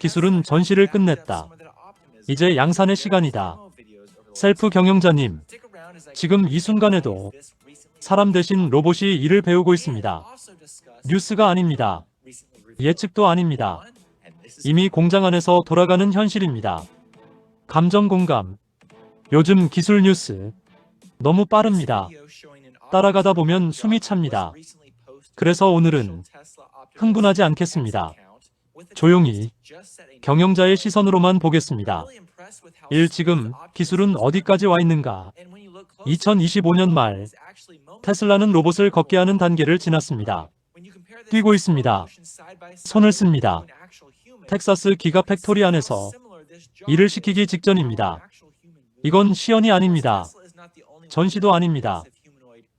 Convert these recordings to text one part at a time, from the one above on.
기술은 전시를 끝냈다. 이제 양산의 시간이다. 셀프 경영자님, 지금 이 순간에도 사람 대신 로봇이 일을 배우고 있습니다. 뉴스가 아닙니다. 예측도 아닙니다. 이미 공장 안에서 돌아가는 현실입니다. 감정 공감. 요즘 기술 뉴스 너무 빠릅니다. 따라가다 보면 숨이 찹니다. 그래서 오늘은 흥분하지 않겠습니다. 조용히 경영자의 시선으로만 보겠습니다. 1. 지금 기술은 어디까지 와 있는가? 2025년 말 테슬라는 로봇을 걷게 하는 단계를 지났습니다. 뛰고 있습니다. 손을 씁니다. 텍사스 기가 팩토리 안에서 일을 시키기 직전입니다. 이건 시연이 아닙니다. 전시도 아닙니다.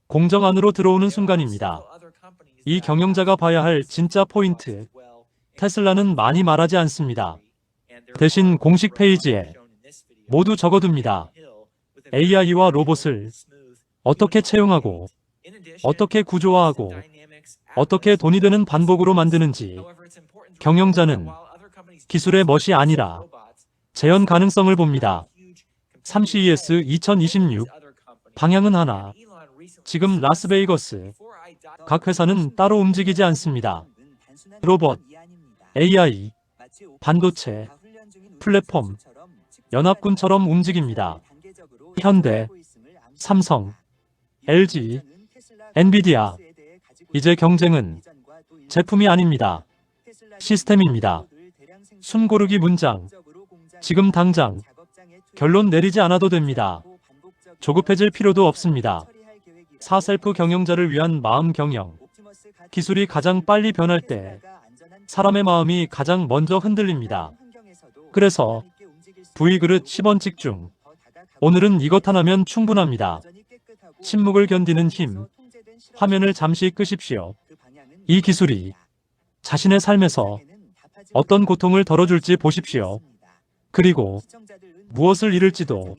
공정 안으로 들어오는 순간입니다. 이 경영자가 봐야 할 진짜 포인트. 테슬라는 많이 말하지 않습니다. 대신 공식 페이지에 모두 적어둡니다. AI와 로봇을 어떻게 채용하고 어떻게 구조화하고 어떻게 돈이 되는 반복으로 만드는지 경영자는 기술의 멋이 아니라 재현 가능성을 봅니다. 3CES 2026 방향은 하나. 지금 라스베이거스 각 회사는 따로 움직이지 않습니다. 로봇, AI, 반도체, 플랫폼, 연합군처럼 움직입니다. 현대, 삼성, LG, 엔비디아. 이제 경쟁은 제품이 아닙니다. 시스템입니다. 숨 고르기 문장. 지금 당장 결론 내리지 않아도 됩니다. 조급해질 필요도 없습니다. 사셀프 경영자를 위한 마음 경영. 기술이 가장 빨리 변할 때 사람의 마음이 가장 먼저 흔들립니다. 그래서 V 그릇 10원 찍중. 오늘은 이것 하나면 충분합니다. 침묵을 견디는 힘. 화면을 잠시 끄십시오. 이 기술이 자신의 삶에서 어떤 고통을 덜어줄지 보십시오. 그리고 무엇을 잃을지도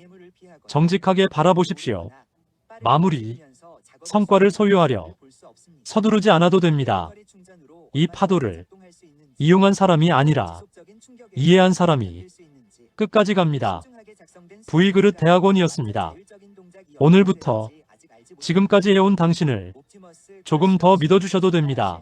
정직하게 바라보십시오. 마무리. 성과를 소유하려 서두르지 않아도 됩니다. 이 파도를 이용한 사람이 아니라 이해한 사람이 끝까지 갑니다. V그릇 대학원이었습니다. 오늘부터 지금까지 해온 당신을 조금 더 믿어주셔도 됩니다.